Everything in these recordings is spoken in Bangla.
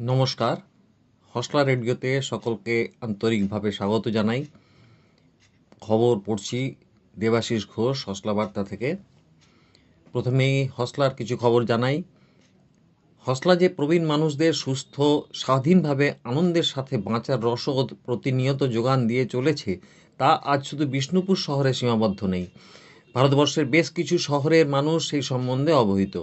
নমস্কার। হসলা রেডিওতে সকলকে আন্তরিকভাবে স্বাগত জানাই। খবর পড়ছি দেবাশিস ঘোষ, হসলা বার্তা থেকে। প্রথমেই হসলার কিছু খবর জানাই। হসলা যে প্রবীণ মানুষদের সুস্থ, স্বাধীনভাবে আনন্দের সাথে বাঁচার রসদ প্রতিনিয়ত যোগান দিয়ে চলেছে, তা আজ শুধু বিষ্ণুপুর শহরে সীমাবদ্ধ নেই। ভারতবর্ষের বেশ কিছু শহরের মানুষ সেই সম্বন্ধে অবহিত।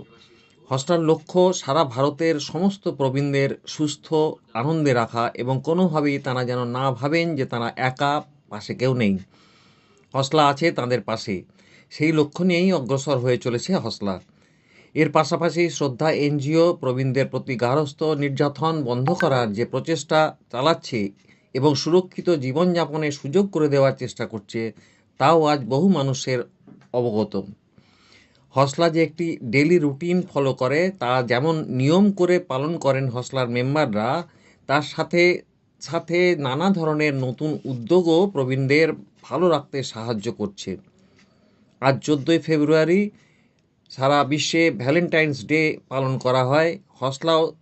হস্টার লক্ষ্য সারা ভারতের সমস্ত প্রবীণদের সুস্থ, আনন্দে রাখা এবং কোনোভাবেই তারা যেন না ভাবেন যে তারা একা পাশে কেউ নেই। হসলা আছে তাদের পাশে। সেই লক্ষ্য নিয়েই অগ্রসর হয়ে চলেছে হসলা। এর পাশাপাশি শ্রদ্ধা এনজিও প্রবীণদের প্রতি গার্হস্থ নির্যাতন বন্ধ করার যে প্রচেষ্টা চালাচ্ছে এবং সুরক্ষিত জীবনযাপনের সুযোগ করে দেওয়ার চেষ্টা করছে, তাও আজ বহু মানুষের অবগত। হসলা যে একটি ডেলি রুটিন ফলো করে, তা যেমন নিয়ম করে পালন করেন হসলার মেম্বাররা, তার সাথে সাথে নানা ধরনের নতুন উদ্যোগও প্রবীণদের ভালো রাখতে সাহায্য করছে। আজ চোদ্দোই ফেব্রুয়ারি, সারা বিশ্বে ভ্যালেন্টাইন্স ডে পালন করা হয়। হসলাও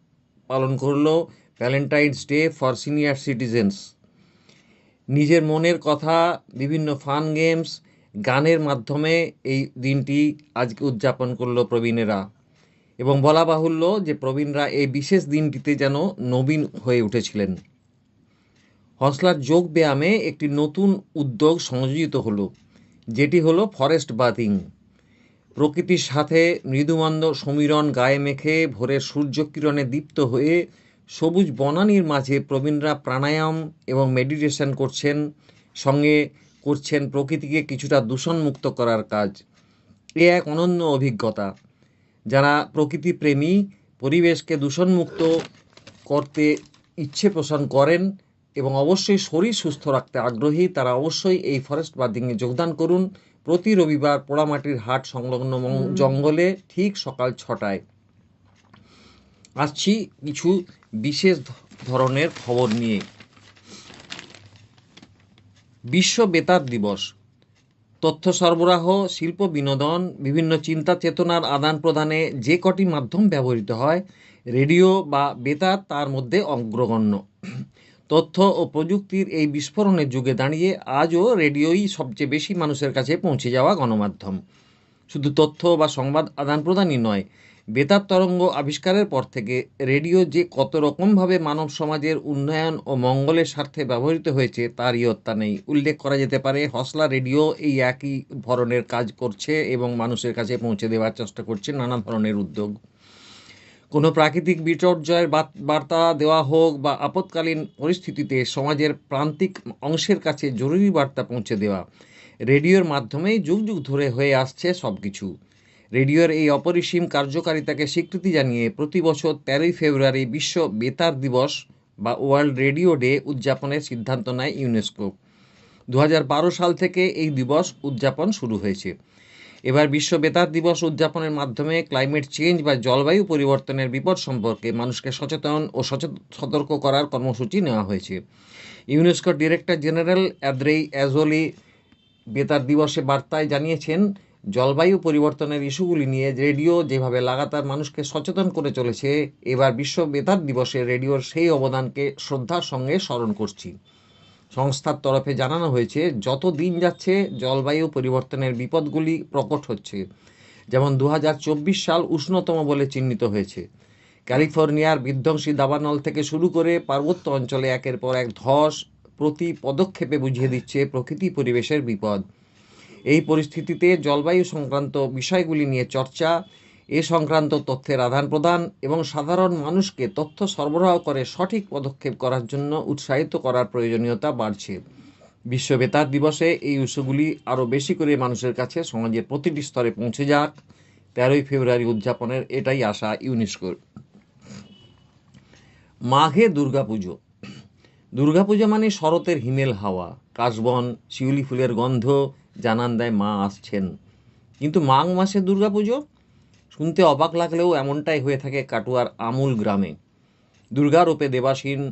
পালন করল Valentine's day for senior citizens. নিজের মনের কথা, বিভিন্ন ফান গেমস গানের মাধ্যমে এই দিনটি আজকে উদযাপন করল প্রবীণেরা। এবং বলা বাহুল্য যে প্রবীণরা এই বিশেষ দিনটিতে যেন নবীন হয়ে উঠেছিলেন। হসলার যোগ ব্যায়ামে একটি নতুন উদ্যোগ সংযোজিত হলো, যেটি হলো ফরেস্ট বাথিং। প্রকৃতির সাথে মৃদুমন্দ সমীরণ গায়ে মেখে ভোরের সূর্যকিরণে দীপ্ত হয়ে সবুজ বনানীর মাঝে প্রবীণরা প্রাণায়াম এবং মেডিটেশন করছেন। সঙ্গে করছেন প্রকৃতিকে কিছুটা দূষণমুক্ত করার কাজ। এ এক অনন্য অভিজ্ঞতা। যারা প্রকৃতি প্রেমী পরিবেশকে দূষণমুক্ত করতে ইচ্ছে পোষণ করেন এবং অবশ্যই শরীর সুস্থ রাখতে আগ্রহী তারা অবশ্যই এই ফরেস্ট বার্দিংয়ে যোগদান করুন। প্রতি রবিবার পোড়ামাটির হাট সংলগ্ন জঙ্গলে ঠিক সকাল ছটায়। আসছি কিছু বিশেষ ধরনের খবর নিয়ে। বিশ্ব বেতার দিবস। তথ্য সরবরাহ, শিল্প বিনোদন, বিভিন্ন চিন্তা চেতনার আদান প্রদানে যে কটি মাধ্যম ব্যবহৃত হয়, রেডিও বা বেতার তার মধ্যে অগ্রগণ্য। তথ্য ও প্রযুক্তির এই বিস্ফোরণের যুগে দাঁড়িয়ে আজও রেডিওই সবচেয়ে বেশি মানুষের কাছে পৌঁছে যাওয়া গণমাধ্যম। শুধু তথ্য বা সংবাদ আদান প্রদানই নয় বেতার তরঙ্গ আবিষ্কারের পর থেকে রেডিও যে কত রকমভাবে মানব সমাজের উন্নয়ন ও মঙ্গলের স্বার্থে ব্যবহৃত হয়েছে তার ইয়ত্তা নেই। উল্লেখ করা যেতে পারে, হসলা রেডিও এই একই ধরনের কাজ করছে এবং মানুষের কাছে পৌঁছে দেওয়ার চেষ্টা করছে নানা ধরনের উদ্যোগ। কোনো প্রাকৃতিক বিপর্যয়ের বার্তা দেওয়া হোক বা আপৎকালীন পরিস্থিতিতে সমাজের প্রান্তিক অংশের কাছে জরুরি বার্তা পৌঁছে দেওয়া, রেডিওর মাধ্যমেই যুগ যুগ ধরে হয়ে আসছে সব কিছু রেডিওর এই অপরিসীম কার্যকারিতাকে স্বীকৃতি জানিয়ে প্রতি বছর তেরোই ফেব্রুয়ারি বিশ্ব বেতার দিবস বা ওয়ার্ল্ড রেডিও ডে উদযাপনের সিদ্ধান্ত নেয় ইউনেস্কো। দু হাজার বারো সাল থেকে এই দিবস উদযাপন শুরু হয়েছে। এবার বিশ্ব বেতার দিবস উদযাপনের মাধ্যমে ক্লাইমেট চেঞ্জ বা জলবায়ু পরিবর্তনের বিপদ সম্পর্কে মানুষকে সচেতন ও সতর্ক করার কর্মসূচি নেওয়া হয়েছে। ইউনেস্কোর ডিরেক্টর জেনারেল অ্যাদ্রেই অ্যাজোলি বেতার দিবসে বার্তায় জানিয়েছেন জলবায়ু পরিবর্তনের ইস্যুগুলি নিয়ে রেডিও যেভাবে লাগাতার মানুষকে সচেতন করে চলেছে, এবার বিশ্ব বেতার দিবসে রেডিওর সেই অবদানকে শ্রদ্ধার সঙ্গে স্মরণ করছি। সংস্থার তরফে জানানো হয়েছে, যত দিন যাচ্ছে, জলবায়ু পরিবর্তনের বিপদগুলি প্রকট হচ্ছে। যেমন দু হাজার চব্বিশ সাল উষ্ণতম বলে চিহ্নিত হয়েছে। ক্যালিফোর্নিয়ার বিধ্বংসী দাবানল থেকে শুরু করে পার্বত্য অঞ্চলে একের পর এক ধস প্রতি পদক্ষেপে বুঝিয়ে দিচ্ছে প্রকৃতি পরিবেশের বিপদ। এই পরিস্থিতিতে জলবায়ু সংক্রান্ত বিষয়গুলি নিয়ে চর্চা, এ সংক্রান্ত তথ্যের আদান প্রদান এবং সাধারণ মানুষকে তথ্য সরবরাহ করে সঠিক পদক্ষেপ করার জন্য উৎসাহিত করার প্রয়োজনীয়তা বাড়ছে। বিশ্ব বেতার দিবসে এই উৎসগুলি আরও বেশি করে মানুষের কাছে সমাজের প্রতিটি স্তরে পৌঁছে যাক। তেরোই ফেব্রুয়ারি উদযাপনের এটাই আশা ইউনেস্কোর। মাঘে দুর্গাপুজো। দুর্গাপূজা মানে শরতের হিমেল হাওয়া, কাশবন, শিউলি ফুলের গন্ধ জানান দেয়, মা আসছেন। কিন্তু মাঘ মাসে দুর্গাপুজো? শুনতে অবাক লাগলেও এমনটাই হয়ে থাকে কাটুয়ার আমুল গ্রামে। দুর্গারূপে দেবাসীন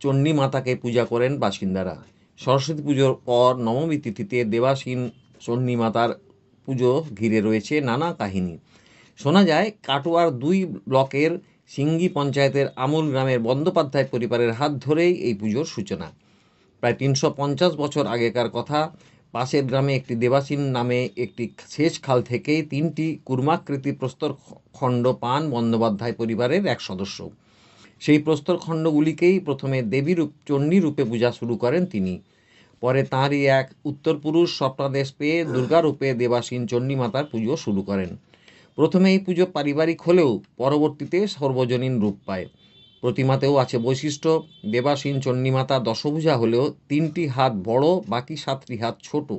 চণ্ডী মাতাকে পূজা করেন বাসিন্দারা। সরস্বতী পুজোর পর নবমী তিথিতে দেবাসীন চণ্ডী মাতার পুজো ঘিরে রয়েছে নানা কাহিনী। শোনা যায়, কাটোয়ার দুই ব্লকের সিঙ্গি পঞ্চায়েতের আমুল গ্রামের বন্দ্যোপাধ্যায় পরিবারের হাত ধরেই এই পুজোর সূচনা। প্রায় তিনশো পঞ্চাশ বছর আগেকার কথা পাশের গ্রামে একটি দেবাসীন নামে একটি শেষ খাল থেকেই তিনটি কুর্মাকৃতি প্রস্তর খণ্ড পান বন্দ্যোপাধ্যায় পরিবারের এক সদস্য। সেই প্রস্তর খণ্ডগুলিকেই প্রথমে দেবী রূপ, চণ্ডী রূপে পূজা শুরু করেন তিনি। পরে তাঁরই এক উত্তরপুরুষ স্বপ্নাদেশ পেয়ে দুর্গারূপে দেবাসীন চণ্ডী মাতার পুজো শুরু করেন। প্রথমে এই পুজো পারিবারিক হলেও পরবর্তীতে সর্বজনীন রূপ পায়। প্রতিমাতেও আছে বৈশিষ্ট্য। দেবাসীন চণ্ডীমাতা দশভুজা হলেও তিনটি হাত বড়, বাকি সাতটি হাত ছোট।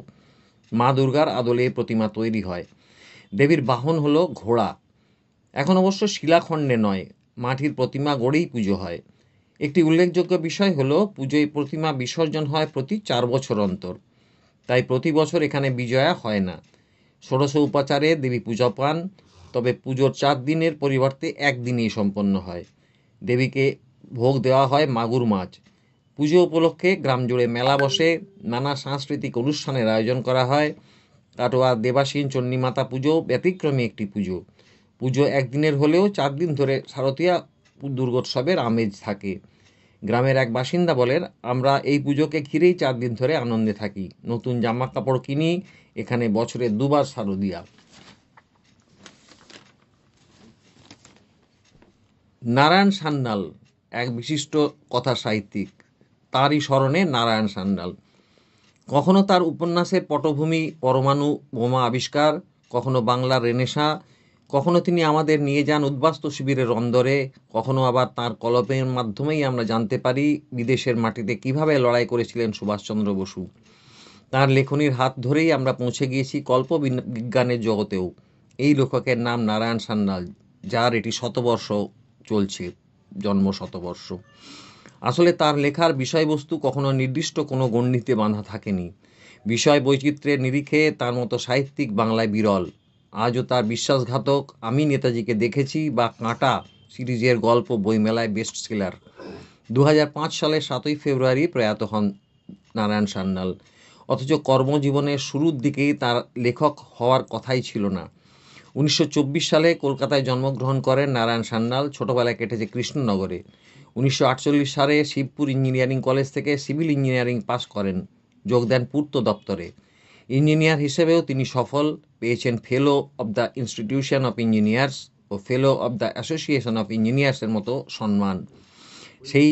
মা দুর্গার আদলে প্রতিমা তৈরি হয়। দেবীর বাহন হলো ঘোড়া। এখন অবশ্য শিলাখণ্ডে নয়, মাটির প্রতিমা গড়েই পুজো হয়। একটি উল্লেখযোগ্য বিষয় হলো, পুজোয় প্রতিমা বিসর্জন হয় প্রতি চার বছর অন্তর। তাই প্রতি বছর এখানে বিজয়া হয় না। ষোড়শ উপাচারে দেবী পূজা পান, তবে পুজোর চার দিনের পরিবর্তে একদিনেই সম্পন্ন হয়। দেবীকে ভোগ দেওয়া হয় মাগুর মাছ। পুজো উপলক্ষে গ্রাম জুড়ে মেলা বসে নানা সাংস্কৃতিক অনুষ্ঠানের আয়োজন করা হয়। কাটোয়া দেবাসীন চণ্ডীমাতা পুজো ব্যতিক্রমী একটি পুজো। পুজো একদিনের হলেও চার দিন ধরে শারদীয়া দুর্গোৎসবের আমেজ থাকে। গ্রামের এক বাসিন্দা বলেন, আমরা এই পুজোকে ঘিরেই চার দিন ধরে আনন্দে থাকি। নতুন জামা কাপড় কিনি, এখানে বছরে দুবার শারদীয়া। নারায়ণ সান্যাল, এক বিশিষ্ট কথা সাহিত্যিক তারই স্মরণে নারায়ণ সান্যাল। কখনো তার উপন্যাসের পটভূমি, পরমাণু, বোমা আবিষ্কার, কখনো বাংলার রেনেসা, কখনো তিনি আমাদের নিয়ে যান উদ্বাস্তু শিবিরের অন্দরে, কখনো আবার তার কলমের মাধ্যমেই আমরা জানতে পারি বিদেশের মাটিতে কীভাবে লড়াই করেছিলেন সুভাষচন্দ্র বসু। তার লেখনীর হাত ধরেই আমরা পৌঁছে গিয়েছি কল্প বিজ্ঞানের জগতেও। এই লেখকের নাম নারায়ণ সান্যাল, যার এটি শতবর্ষ চলছে জন্ম শতবর্ষ আসলে তার লেখার বিষয়বস্তু কখনো নির্দিষ্ট কোনো গণ্ডিতে বাঁধা থাকেনি। বিষয় বৈচিত্র্যের নিরিখে তার মতো সাহিত্যিক বাংলায় বিরল। আজও তার বিশ্বাসঘাতক আমি নেতাজিকে দেখেছি বা কাঁটা সিরিজের গল্প, বইমেলায় বেস্ট সেলার দু সালের সাতই ফেব্রুয়ারি প্রয়াত হন নারায়ণ সান্যাল। অথচ কর্মজীবনের শুরুর দিকেই তার লেখক হওয়ার কথাই ছিল না। উনিশশো চব্বিশ সালে কলকাতায় জন্মগ্রহণ করেন নারায়ণ সান্যাল, ছোটবেলায় কেটেছে কৃষ্ণনগরে। উনিশশো আটচল্লিশ সালে শিবপুর ইঞ্জিনিয়ারিং কলেজ থেকে সিভিল ইঞ্জিনিয়ারিং পাশ করেন, যোগ দেন পূর্ত দপ্তরে। ইঞ্জিনিয়ার হিসেবেও তিনি সফল পেয়েছেন Fellow of the Institution of Engineers O Fellow of the Association of ইঞ্জিনিয়ার্সের মতো সম্মান। সেই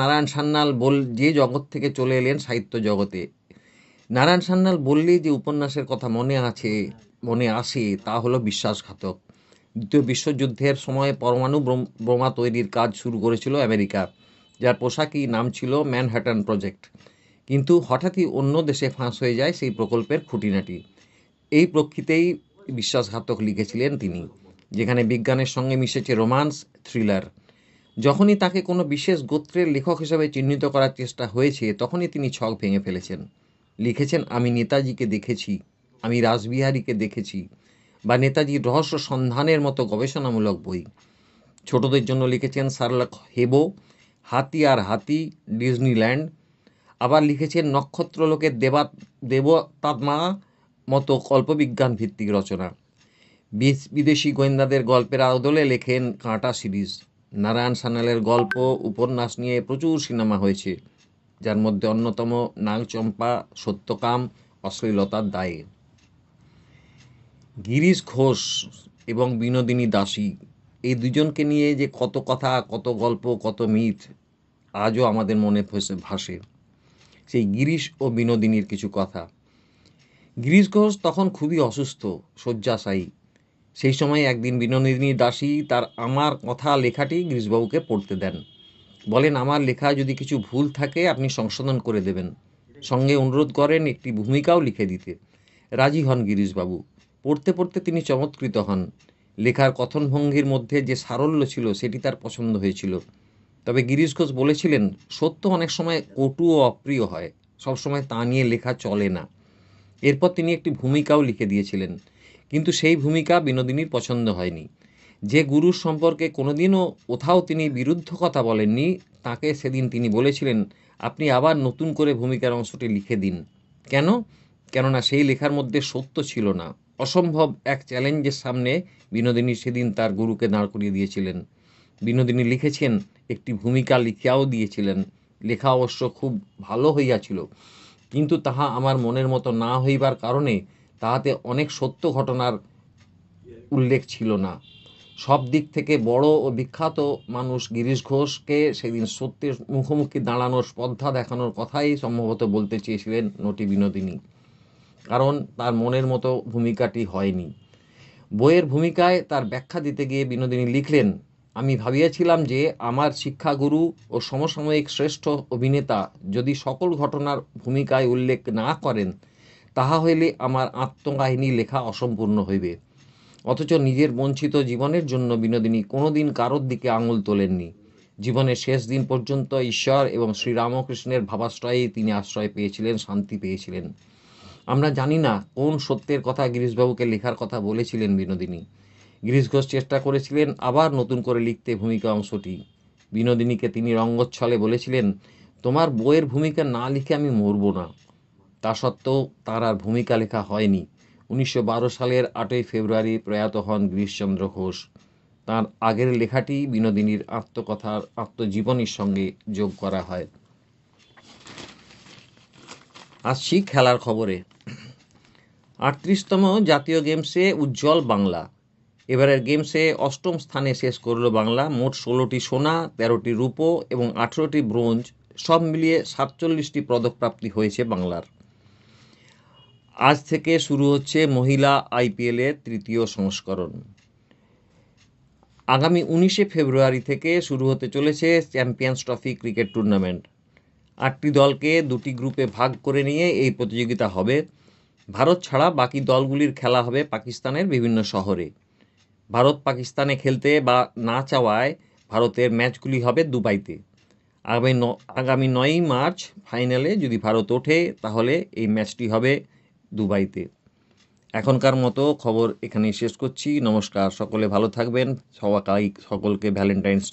নারায়ণ সান্যাল বল যে জগৎ থেকে চলে এলেন সাহিত্য জগতে। নারায়ণ সান্যাল বললেই যে উপন্যাসের কথা মনে আছে মনে আসে, তা হলো বিশ্বাসঘাতক। দ্বিতীয় বিশ্বযুদ্ধের সময় পরমাণু বোমা তৈরির কাজ শুরু করেছিল আমেরিকা, যার পোশাকি নাম ছিল ম্যানহাটন প্রজেক্ট। কিন্তু হঠাৎই অন্য দেশে ফাঁস হয়ে যায় সেই প্রকল্পের খুঁটিনাটি। এই প্রক্ষিতেই বিশ্বাসঘাতক লিখেছিলেন তিনি, যেখানে বিজ্ঞানের সঙ্গে মিশেছে রোমান্স, থ্রিলার। যখনই তাকে কোনো বিশেষ গোত্রের লেখক হিসেবে চিহ্নিত করার চেষ্টা হয়েছে, তখনই তিনি ছক ভেঙে ফেলেছেন। লিখেছেন, আমি নেতাজিকে দেখেছি। আমি রাসবিহারীকে দেখেছি বা নেতাজির রহস্য সন্ধানের মতো গবেষণামূলক বই। ছোটদের জন্য লিখেছেন সার্লক হেবো, হাতি আর হাতি, ডিজনিল্যান্ড। আবার লিখেছেন নক্ষত্রলোকের দেবা, দেবতাত্মা মতো কল্পবিজ্ঞান ভিত্তিক রচনা বিদেশি গোয়েন্দাদের গল্পের আদলে লেখেন কাঁটা সিরিজ। নারায়ণ সান্যালের গল্প, উপন্যাস নিয়ে প্রচুর সিনেমা হয়েছে, যার মধ্যে অন্যতম নাগচম্পা, সত্যকাম, অশ্লীলতার দায়ে। গিরিশ ঘোষ এবং বিনোদিনী দাসী, এই দুজনকে নিয়ে যে কত কথা, কত গল্প, কত মিথ, আজও আমাদের মনে ভেসে ভাসে। সেই গিরিশ ও বিনোদিনীর কিছু কথা। গিরিশ ঘোষ তখন খুবই অসুস্থ, শয্যাশায়ী। সেই সময় একদিন বিনোদিনী দাসী তার আমার কথা লেখাটি গিরিশবাবুকে পড়তে দেন। বলেন, আমার লেখা যদি কিছু ভুল থাকে, আপনি সংশোধন করে দেবেন। সঙ্গে অনুরোধ করেন একটি ভূমিকাও লিখে দিতে। রাজি হন গিরিশবাবু। পড়তে পড়তে তিনি চমৎকৃত হন। লেখার কথনভঙ্গির মধ্যে যে সারল্য ছিল, সেটি তার পছন্দ হয়েছিল। তবে গিরিশ ঘোষ বলেছিলেন, সত্য অনেক সময় কটু ও অপ্রিয় হয় সবসময় তা নিয়ে লেখা চলে না। এরপর তিনি একটি ভূমিকাও লিখে দিয়েছিলেন, কিন্তু সেই ভূমিকা বিনোদিনীর পছন্দ হয়নি। যে গুরুর সম্পর্কে কোনোদিনও কোথাও তিনি বিরুদ্ধ কথা বলেননি, তাকে সেদিন তিনি বলেছিলেন, আপনি আবার নতুন করে ভূমিকার অংশটি লিখে দিন। কেন? কেননা সেই লেখার মধ্যে সত্য ছিল না। অসম্ভব এক চ্যালেঞ্জের সামনে বিনোদিনী সেদিন তার গুরুকে দাঁড় করিয়ে দিয়েছিলেন। বিনোদিনী লিখেছেন, একটি ভূমিকা লিখিয়াও দিয়েছিলেন। লেখা অবশ্য খুব ভালো হইয়াছিল। কিন্তু তাহা আমার মনের মতো না হইবার কারণে তাহাতে অনেক সত্য ঘটনার উল্লেখ ছিল না। সব দিক থেকে বড় ও বিখ্যাত মানুষ গিরিশ ঘোষকে সেদিন সত্যের মুখোমুখি দাঁড়ানোর স্পর্ধা দেখানোর কথাই সম্ভবত বলতে চেয়েছিলেন নটি বিনোদিনী। কারণ তার মনের মতো ভূমিকাটি হয়নি। বইয়ের ভূমিকায় তার ব্যাখ্যা দিতে গিয়ে বিনোদিনী লিখলেন, আমি ভাবিয়াছিলাম যে আমার শিক্ষাগুরু ও সমসাময়িক শ্রেষ্ঠ অভিনেতা যদি সকল ঘটনার ভূমিকায় উল্লেখ না করেন, তাহা হইলে আমার আত্মকাহিনী লেখা অসম্পূর্ণ হইবে। অথচ নিজের বঞ্চিত জীবনের জন্য বিনোদিনী কোনোদিন কারোর দিকে আঙুল তোলেননি। জীবনের শেষ দিন পর্যন্ত ঈশ্বর এবং শ্রীরামকৃষ্ণের ভাবাশ্রয়েই তিনি আশ্রয় পেয়েছিলেন, শান্তি পেয়েছিলেন। আমরা জানি না কোন সত্যের কথা গিরিশবাবুকে লেখার কথা বলেছিলেন বিনোদিনী। গিরিশ ঘোষ চেষ্টা করেছিলেন আবার নতুন করে লিখতে ভূমিকা অংশটি। বিনোদিনীকে তিনি রঙ্গচ্ছলে বলেছিলেন, তোমার বইয়ের ভূমিকা না লিখে আমি মরব না তা সত্ত্বেও তার আর ভূমিকা লেখা হয়নি। উনিশশো বারো সালের আটই ফেব্রুয়ারি প্রয়াত হন গিরিশচন্দ্র ঘোষ। তার আগের লেখাটি বিনোদিনীর আত্মকথার আত্মজীবনীর সঙ্গে যোগ করা হয়। আসছি খেলার খবরে। আটত্রিশতম জাতীয় গেমসে উজ্জ্বল বাংলা। এবারের গেমসে অষ্টম স্থানে শেষ করল বাংলা। মোট ষোলোটি সোনা, তেরোটি রূপো এবং আঠেরোটি ব্রোঞ্জ, সব মিলিয়ে সাতচল্লিশটি পদকপ্রাপ্তি হয়েছে বাংলার। আজ থেকে শুরু হচ্ছে মহিলা আইপিএলের তৃতীয় সংস্করণ। আগামী উনিশে ফেব্রুয়ারি থেকে শুরু হতে চলেছে চ্যাম্পিয়ন্স ট্রফি ক্রিকেট টুর্নামেন্ট। আটটি দলকে দুটি গ্রুপে ভাগ করে নিয়ে এই প্রতিযোগিতা হবে। ভারত ছাড়া বাকি দলগুলির খেলা হবে পাকিস্তানের বিভিন্ন শহরে। ভারত পাকিস্তানে খেলতে বা না চাওয়ায় ভারতের ম্যাচগুলি হবে দুবাইতে। আগামী আগামী নয়ই মার্চ ফাইনালে যদি ভারত ওঠে, তাহলে এই ম্যাচটি হবে দুবাইতে। এখনকার মতো খবর এখানেই শেষ করছি। নমস্কার, সকলে ভালো থাকবেন। সবাই, সকলকে ভ্যালেন্টাইন্স